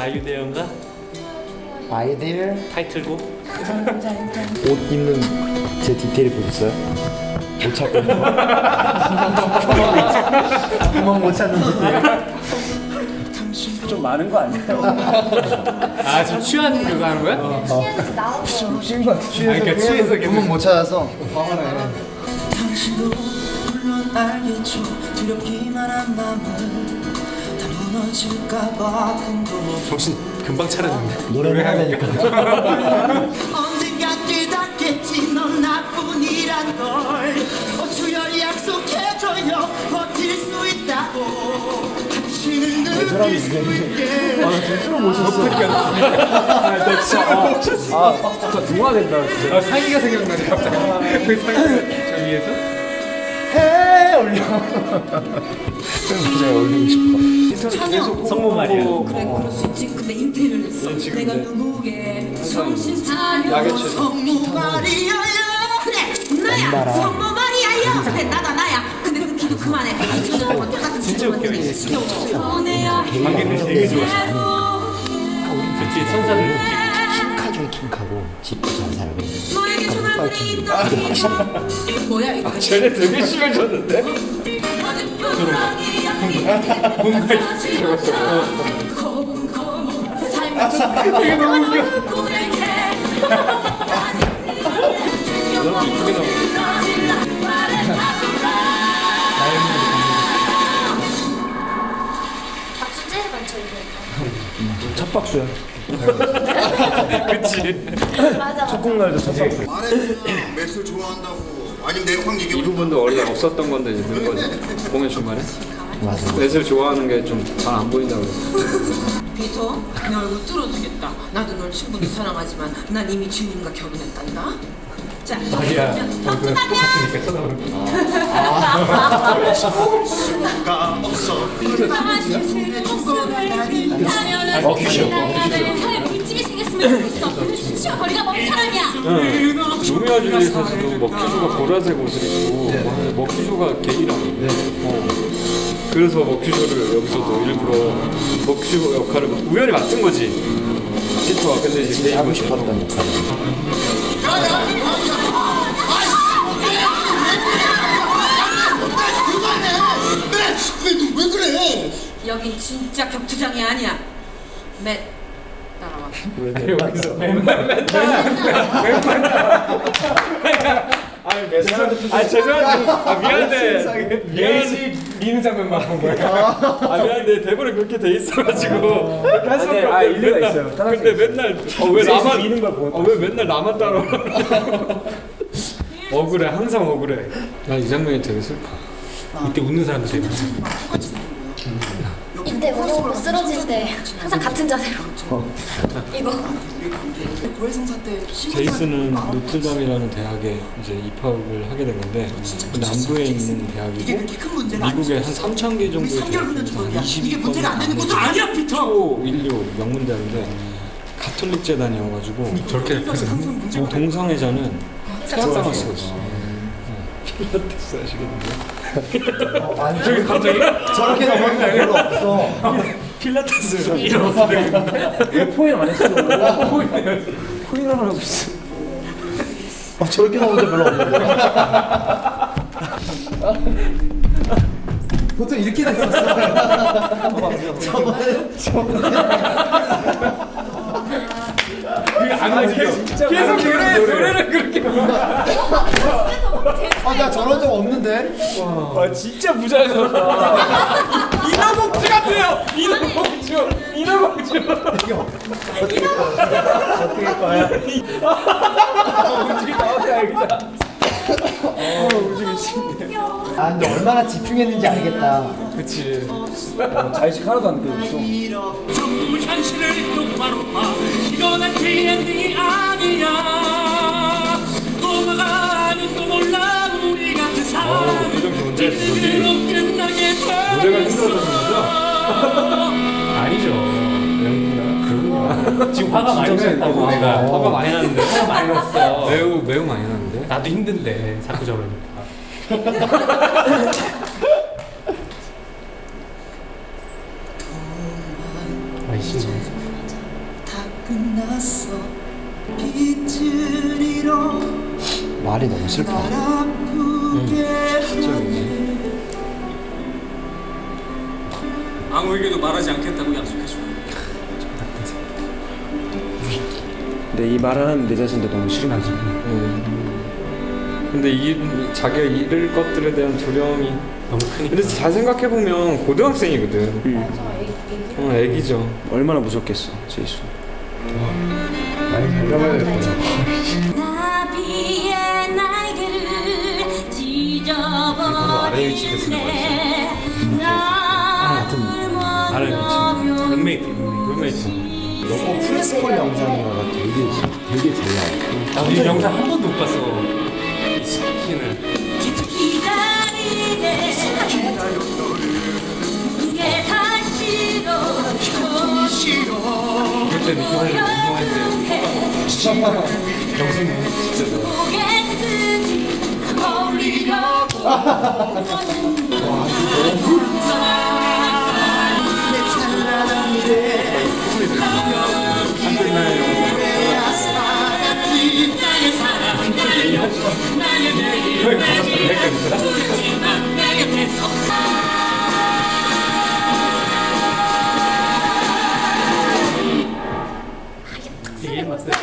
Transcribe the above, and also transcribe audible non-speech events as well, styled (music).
아유대연가 아이들 타이틀곡? 옷 입는 제 디테일 보셨어요? 못 찾고. 구멍 못 찾는 디테일. 좀 많은 거 아니에요? 아 지금 취한 그거 하는 거야? 취해서 나온 거. 취해서 그러니까 취해서 구멍 못 찾아서. 당신도 물론 알겠죠. 두렵기만 한다 무너질까봐 정신 금방 차렸는데 노래를 해야 되니까. (laughs) 언젠가 깨닫겠지 넌 나뿐이란 걸. 어주열 약속해줘요. 버틸 수 있다고. 당신을 느낄 수 있게. 아 상의가 생각나네 갑자기. (laughs) 그 상의가 저기에서? 해 올려. (laughs) 굉장히 올리고 싶어 성모 말이야. 그래 그럴 수 있지. 근데 인테리어를 했어. 내가 누구게 정신 차려. 성무가리여야 그래 나야. 성모 말이야요. 그래 나다 나야. 근데 그 기도 그만해. 저도 똑같은 진짜 웃겨 관계는 되게 좋아 그치 천사들. 킹카 중에 킹카고 집도 잘 살고 너에게 전할 있다 뭐야 이거 쟤네 되게 심해졌는데? 뭔가 이게 너무 웃겨 너무 이쁘게 나오고 박수 제일 많죠 이거. 첫 박수야 그치 맞아. 맞아. 콩날도 첫 박수 말해주면 맥스 좋아한다고 아니면 내가 확이 얘기해 부분도 원래 없었던 건데 이제 넣은 거죠. 공연 중간에. 맞아 넷을 좋아하는 게 좀 잘 안 보인다고 그래서. (laughs) 비터 내 얼굴 뚫어주겠다 나도 널 충분히 사랑하지만 난 이미 주님과 결혼했단다 자 자기야 자, 얼굴 똑같으니까 쳐다보는 가 없어 어 큐쇼. 물집이 생겼으면 좋겠어. 거리가 먼 사람이야. 로미오 줄리엣에서도 먹큐쇼가 보라색 옷을 입고 먹큐쇼가 게이라고. 어. 그래서 먹큐쇼를 여기서도 일부러 먹큐쇼 역할을 우연히 맡은 거지. 시토가 근데 이제 게이 하고 싶었던 역할 왜, 왜 그래 여긴 진짜 격투장이 아니야. 맷 따라와. (laughs) 여기서 맨날 아니 아 죄송한데. 아 미안한데 예지 미는 장면만 본 거야 아. 미안한데 대본에 그렇게 돼 있어가지고 그렇게 할 수밖에 아, 없는데 일리가 맨날- 있어요. 따라할 수 근데 맨날 어, 왜 나만 미는 걸 보였다. 어, 왜 맨날 나만 따라? (laughs) 억울해. 항상 억울해. 나이 장면이 되게 슬퍼. 이때 웃는 사람들 되게 많아 이때 운동으로 쓰러질 때 항상 같은 자세로. 이거. 고해성사 때 제이슨은 노트담이라는 대학에 이제 입학을 하게 된 건데 그 남부에 있는 대학이고 미국에 한 아니지. 3천 개 정도의 3개월 근데 저기야. 대학이 이게 문제가 안 되는 것도 아니야 피터 초 인류 명문 대학인데 가톨릭 재단이어가지고 저렇게 동성애자는 퇴학당할 수가 있어 하시겠는데 아니 저기 갑자기 저렇게 넘어가는 거 별로 없어. 필라테스 왜 포인 안 했어? 포인을 하고 있어. 아, 저렇게 넘어가는 거 별로 없는데. 보통 이렇게 됐었어. 저번에 움직여 계속 노래 노래를 그렇게 적 없는데 아 진짜 부자연스럽다. (laughs) 인어공주 같아요. 인어공주. 인어공주. 어떻게 할 거야. 움직이 나오지 알겠다. 아 근데 얼마나 집중했는지 알겠다. 그치. 자의식 하나도 안 느껴졌어. 전부 현실을 똑바로 봐. 이건 D&D 아니야 저희가 힘들어서 그런 거죠? (laughs) 아니죠. 지금 화가 많이 진짜 났다고 내가 어. 화가 많이 났는데 화가 많이 났어. 매우 매우 많이 나는데. 나도 힘든데 자꾸 저러니까. (laughs) 아이씨. 말이 너무 슬퍼. 음, 날 아프게 무에게도 말하지 않겠다고 약속해줘 근데 이 말하는 내 자신도 너무 싫은 거지. 근데 이 자기가 잃을 것들에 대한 두려움이 너무 크니까. 근데 잘 생각해 보면 고등학생이거든. 어, 애기죠. 얼마나 무섭겠어, 제이수. 나비의 날개를 찢어버리네 나를 나를 미친 룸메이트 룸메이트. 너무 프레스콜 영상이라가 되게 되게 잘 나와. 나도 이 영상 한 번도 못 봤어 이 씬을 기다리네 이게 다시도 그럴 때는 이거를 운동할 때 정신 진짜 고개 쓰지 어리려고 이게 맞어요